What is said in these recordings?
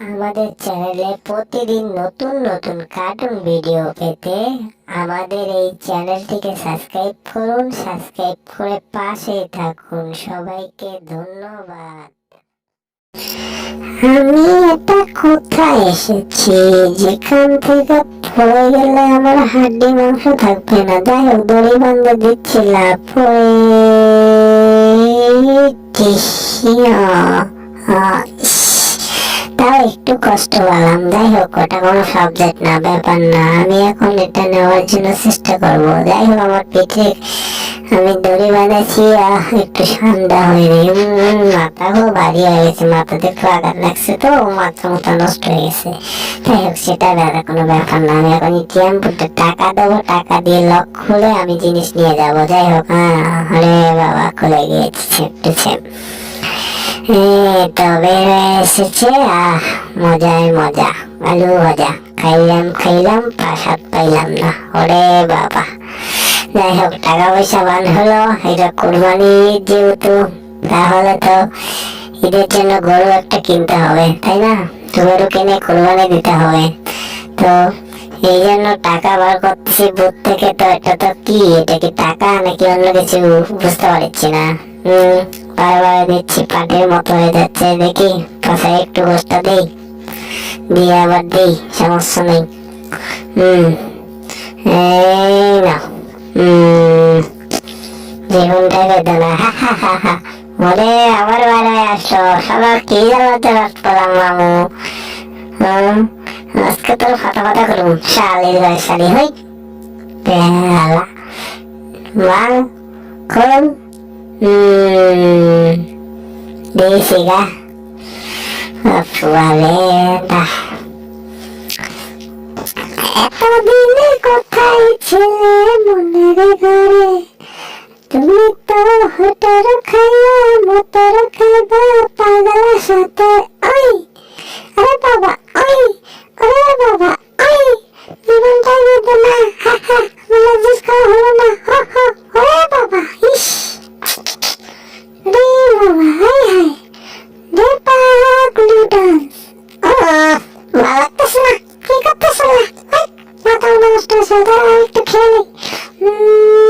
আমাদের চ্যানেলে প্রতিদিন নতুন নতুন কার্টুন ভিডিও পেতে আমাদের এই চ্যানেলটিকে সাবস্ক্রাইব করুন সাবস্ক্রাইব করে পাশেই থাকুন। সবাইকে ধন্যবাদ। আমি এটা কোথায় এসেছি? যেখান থেকে পড়ে গেলে আমার হাড্ডি মাংস থাকবে না। যাই হোক, দড়ি বান্ধব দিচ্ছিলাম। পড়ে একটু কষ্ট পেলাম। যাই হোক ওটা কোনো সাবজেক্ট না ব্যাপার না। আমি এখন এটা নেওয়ার জন্য চেষ্টা করব। যাই হোক আমার পিঠে আমি দড়ি আহ, একটু ঠান্ডা হয়নি উম, মাথাও ভারী হয়ে গেছে। মাথাতে একটু আঘাত লাগছে তো মাথা মতো নষ্ট হয়ে গেছে। যাই হোক সেটা দাদা কোনো ব্যাপার না। আমি এখন এটিএম বুথে টাকা দেবো টাকা দিয়ে লক খুলে আমি জিনিস নিয়ে যাব। যাই হোক হ্যাঁ আরে বাবা খুলে গিয়েছে তো হয়ে এসেছে মজাই মজা, আলু ভাজা, খাইলাম খাইলাম, প্রসাদ পাইলাম না, ওরে বাবা। যাই হোক টাকা পয়সা বান হলো, এটা কোরবানি যেহেতু, তাহলে তো ঈদের জন্য গরু একটা কিনতে হবে, তাই না? গরু কিনে কোরবানি দিতে হবে। তো এই জন্য টাকা বার করতেছি বুথ থেকে, তো এটা তো কি? এটা কি টাকা নাকি অন্য কিছু? বুঝতে পারছি না। হম। বারবার দিচ্ছি পাটের মতো হয়ে যাচ্ছে দেখি পাশে একটু গোষ্ঠটা দেই দিয়ে আবার দেই সমস্যা নেই হম এই না আসলো সবার কি জ্বালাতে রাত পেলাম মামু হম আজকে তোর ফাটা ফাটা করুন শালির গায়ে শালি হই বেলা মাল করুন হুম দিয়েছি গা ফুয়ালেটা এতদিনে কোথায় ছিলে মনের ঘরে তুমি তো হটার খাইয়া মতর খাইবা পাগলার সাথে ওই নষ্ট হয়েছে দাঁড়া একটু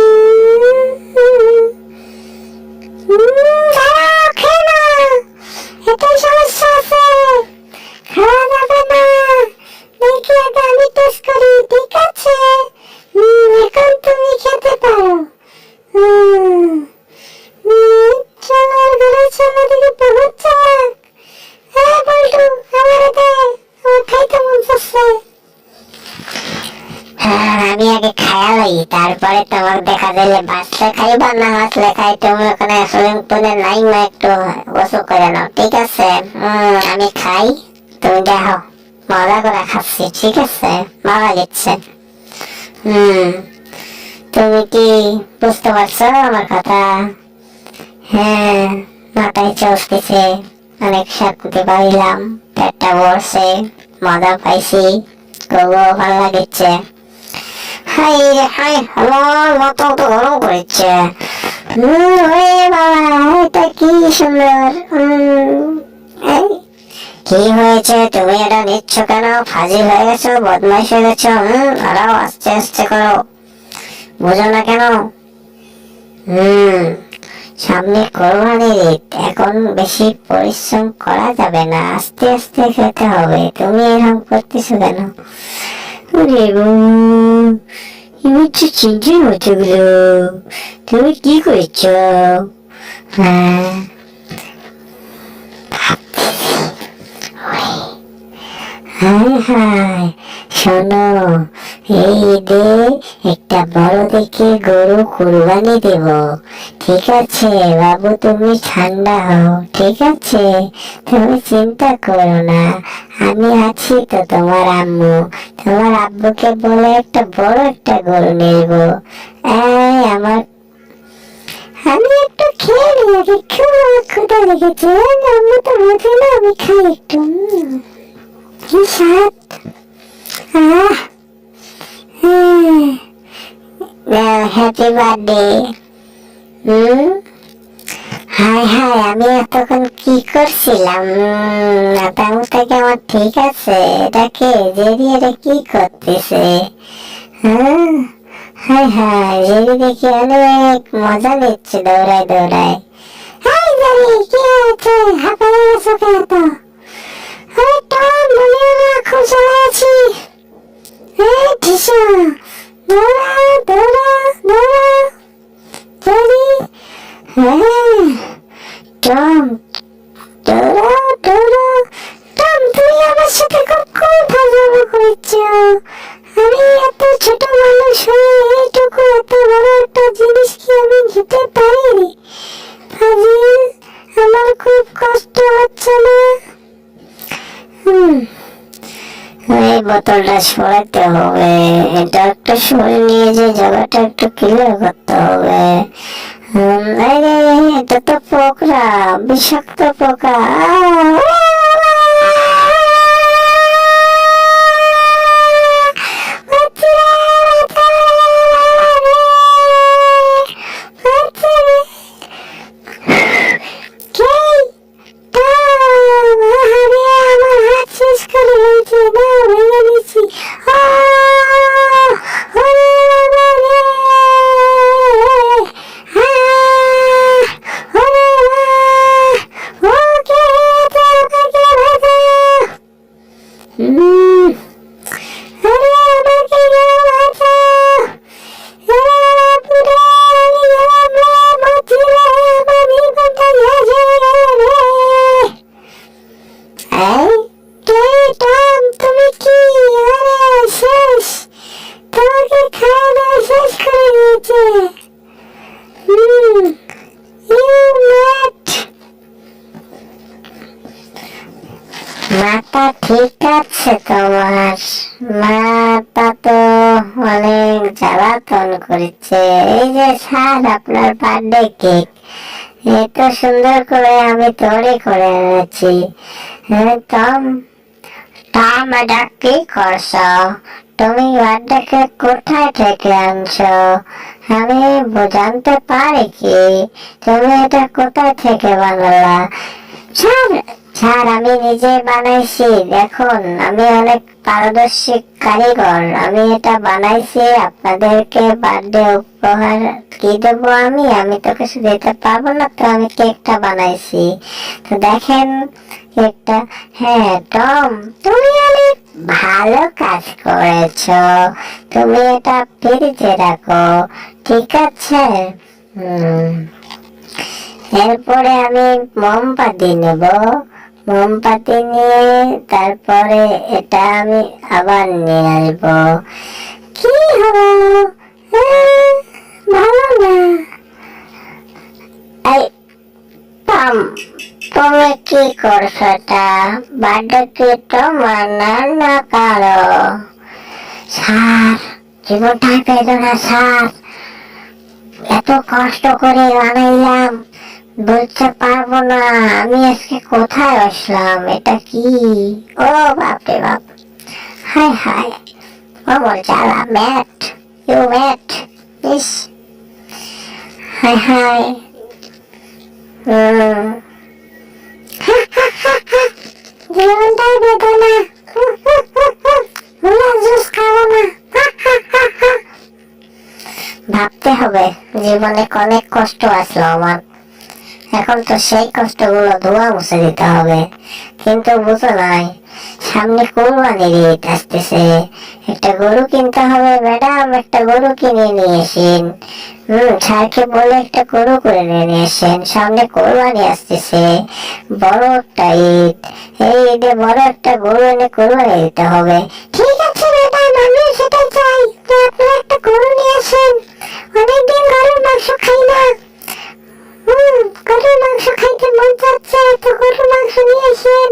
আগে তারপরে তোমার দেখা দিলে বাঁচলে খাইবা না বাঁচলে খাই তুমি ওখানে সুইমিং পুলে নাই মা একটু গোসল করে নাও, ঠিক আছে? আমি খাই, তুমি দেখো, মজা করে খাচ্ছি, ঠিক আছে? ভালো লাগছে। হুম তুমি কি বুঝতে পারছ আমার কথা? হ্যাঁ মাথায় চলতেছে অনেক শান্তি পাইলাম, পেটটা ভরছে, মজা পাইছি খুব ভালো লাগছে। হাই হাই আমার মাথা তো গরম করেছে হুম, ওরে বাবা এটা কি সুন্দর। কি হয়েছে? তুমি এটা নিচ্ছ কেন? ফাজিল হয়ে গেছো বদমাইশ হয়ে গেছো হুম? আরাও আস্তে আস্তে করো। বুঝো না কেন? হুম সামনে কোরবানির ঈদ এখন বেশি পরিশ্রম করা যাবে না। আস্তে আস্তে খেতে হবে। তুমি এরকম করতেছো কেন? আরে বোন, এবার তো চিন্তার মতো গুলো তুমি কি করছ হ্যাঁ হাই হাই শোনো ঈদে একটা বড় দেখে গরু কুরবানি দেব। ঠিক আছে, বাবু, তুমি ঠান্ডা হও, ঠিক আছে? তুমি চিন্তা করো না, আমি আছি তো তোমার আম্মু। তোমার আব্বুকে বলে একটা বড় একটা গরু নেব। আমার আমি একটু খেয়ে আগে খুব আমার ক্ষুধা আম্মু তো বোঝে আমি খাই একটু। কি স্বাদ? আহ! হ্যাপি বার্থডে হুম হাই হাই আমি এতক্ষণ কি করছিলাম? মাথার থেকে আমার ঠিক আছে? এটাকে জেরি এটা কি করতেছে? হ্যাঁ হাই হাই জেরি দেখি অনেক মজা নিচ্ছে দৌড়ায় দৌড়ায়। হাই জেরি কি হয়েছে? হাঁপানি আছো কেন তো? আরে টম বলিও না, খুব চলে আছি। এই টিসা দৌড়া দৌড়া দৌড়া। জেরি হ্যাঁ টম দৌড়া দৌড়া। টম তুমি আমার সাথে খুব খুব ভালো করছ? আমি এত ছোট মানুষ হয়ে বোতলটা সরাতে হবে। এটা একটা সরে নিয়ে যে জায়গাটা একটু ক্লিয়ার করতে হবে। এটা তো পোকরা, বিষাক্ত পোকা। ঠিক আছে তোমার। মাথা তো অনেক জ্বালাতন করেছে। এই যে স্যার আপনার বার্থডে কেক এত সুন্দর করে আমি তৈরি করে এনেছি। হ্যাঁ, টম এটা কি করছ? তুমি বার্থডে কেক কোথায় থেকে আনছো? আমি জানতে পারি কি? তুমি এটা কোথায় থেকে বানালা? স্যার স্যার, আমি নিজে বানাইছি। দেখুন, আমি অনেক পারদর্শী কারিগর। আমি এটা বানাইছি, আপনাদেরকে বার্থডে উপহার কি দেবো আমি? আমি তো কিছু দিতে পারব না, তো আমি কেকটা বানাইছি। তো দেখেন, কেকটা হ্যাঁ টম, তুমি অনেক ভালো কাজ করেছ। তুমি এটা ফ্রিজে রাখো, ঠিক আছে? এরপরে আমি মোমবাতি নেব। মোমবাতি নিয়ে তারপরে এটা আমি আবার নিয়ে আসব। কি হলো ভালো না। টম তুমি কি করছ এটা? বার্থডে কি তোমার না কারও? স্যার জীবনটা পেল না, স্যার। এত কষ্ট করে বানাইলাম। বলতে পারব না। আমি আজকে কোথায় আসলাম? এটা কি? ও বাপরে বাপ। হাই হাই ও মোর জ্বালা, ম্যাট। ইউ ম্যাট। ইস। হাই হাই জীবনটাই না। ভাবতে হবে, জীবনে অনেক কষ্ট আসলো আমার। এখন তো সেই কষ্টগুলো ধোয়া মুছে দিতে হবে। কিন্তু বুঝো নাই, সামনে কোরবানির ঈদ আসতেছে? একটা গরু কিনতে হবে, ম্যাডাম, একটা গরু কিনে নিয়ে এসেন হম, স্যারকে বলে একটা গরু করে নিয়ে এসেন সামনে কোরবানি আসতেছে? বড় একটা ঈদ এই ঈদে বড় একটা গরু এনে কোরবানি দিতে হবে? ঠিক আছে ম্যাডাম আমি সেটাই চাই। যে আপনারা একটা গরু নিয়ে আসেন। অনেকদিন গরুর মাংস খাই না। হুম, গরুর মাংস খাইতে মন চাচ্ছে, তো গরুর মাংস নিয়ে আসেন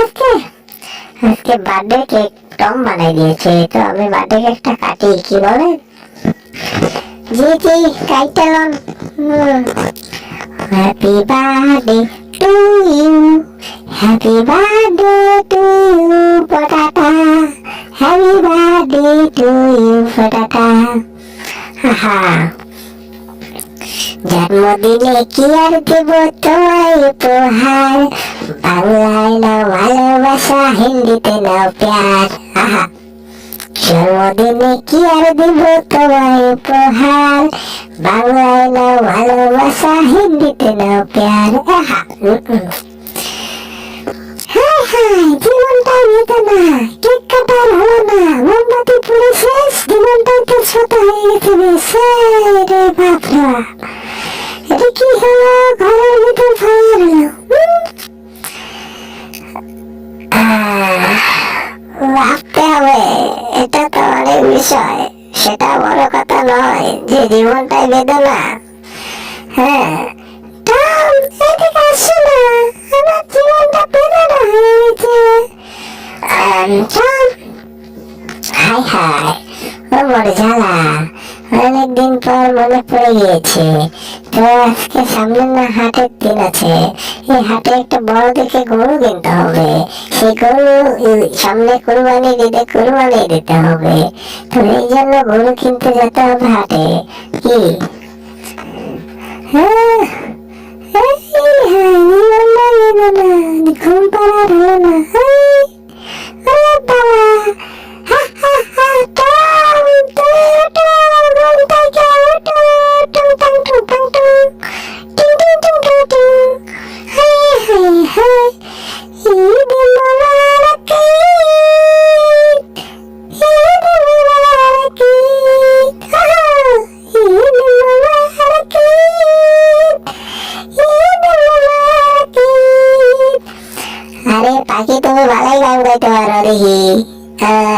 আজকে আজকে বার্থডে কেক টম বানাই দিয়েছে, তো আমি বার্থডে কেকটা কাটি, কি বলেন? জি জি কাইটালন happy birthday to you happy birthday to you পটাটা। Happy birthday to you পটাটা। হা। জন্মদিনে কি আর দেব তোমায় উপহার? বাংলায় নাও ভালোবাসা, হিন্দিতে নাও প্যার। আহা। জন্মদিনে কি আর দিব তোমায় উপহার? বাংলায় নাও ভালোবাসা, হিন্দিতে নাও প্যার। আহা। জীবনটা নিত না। কেক কাটার হলো না। মোমবাতি পুড়ে শেষ। জীবনটাই তো ছোট হয়ে গেছে রে বাপরা। কি হলো ঘরের ভিতর ফায়ার হলো ভাবতে হবে এটা তো অনেক বিষয় সেটা বড় কথা নয় যে জীবনটাই বেদনা। হ্যাঁ এদিকে আসো না আমার জীবনটা বেদনা হয়ে গেছে। হাই হাই ও বড় জ্বালা অনেকদিন পর মনে পড়ে গিয়েছে তো আজকে সামনে না হাটের দিন আছে। এই হাটে একটা বড় দেখে গরু কিনতে হবে। সেই গরু সামনে কুরবানি দিতে কুরবানি দিতে হবে। তো এই জন্য গরু কিনতে যেতে হবে হাটে। কি? হ্যাঁ? তুমি গান গাইতে পারো দেখি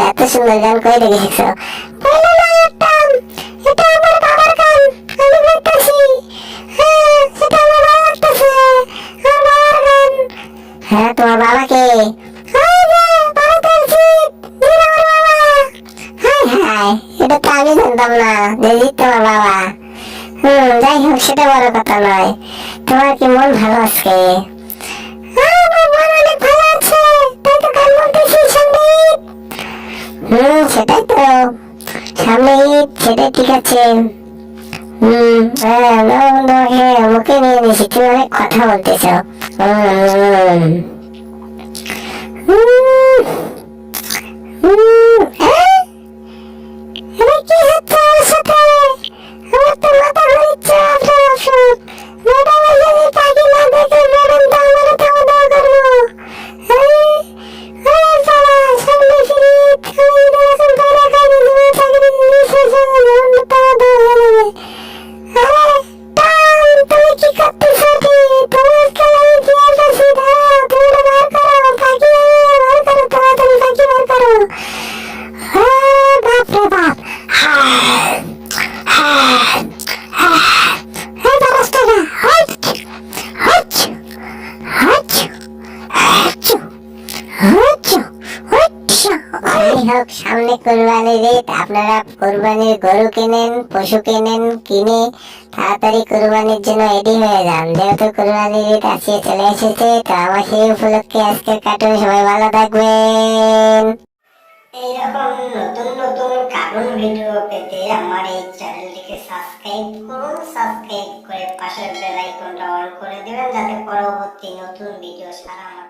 এত সুন্দর গান কই গাইতেছি হ্যাঁ তোমার বাবাকে এটা তো আমি জানতাম না যে তোমার বাবা। হুম, যাই হোক, সেটা বড় কথা নয়। তোমার কি মন ভালো আছে হুম সেটাই তো। সামনে ঈদ, সেটাই ঠিক আছে। হুম হ্যাঁ না তোমাকে আমাকে নিয়ে নিয়েছি তুমি অনেক কথা বলতেছ। হুম। কোরবানির গরু কেনেন, পশু কেনেন, কিনে তাড়াতাড়ি কোরবানির জন্য রেডি হয়ে যান। যেহেতু কোরবানির ঈদ আসিয়ে চলে এসেছে, তো আমার সেই উপলক্ষে আজকের কার্টুন সবাই ভালো থাকবেন। এইরকম নতুন নতুন কার্টুন ভিডিও পেতে আমার এই চ্যানেলটিকে সাবস্ক্রাইব করুন সাবস্ক্রাইব করে পাশের বেল আইকনটা অন করে দেবেন, যাতে পরবর্তী নতুন ভিডিও ছাড়া আমার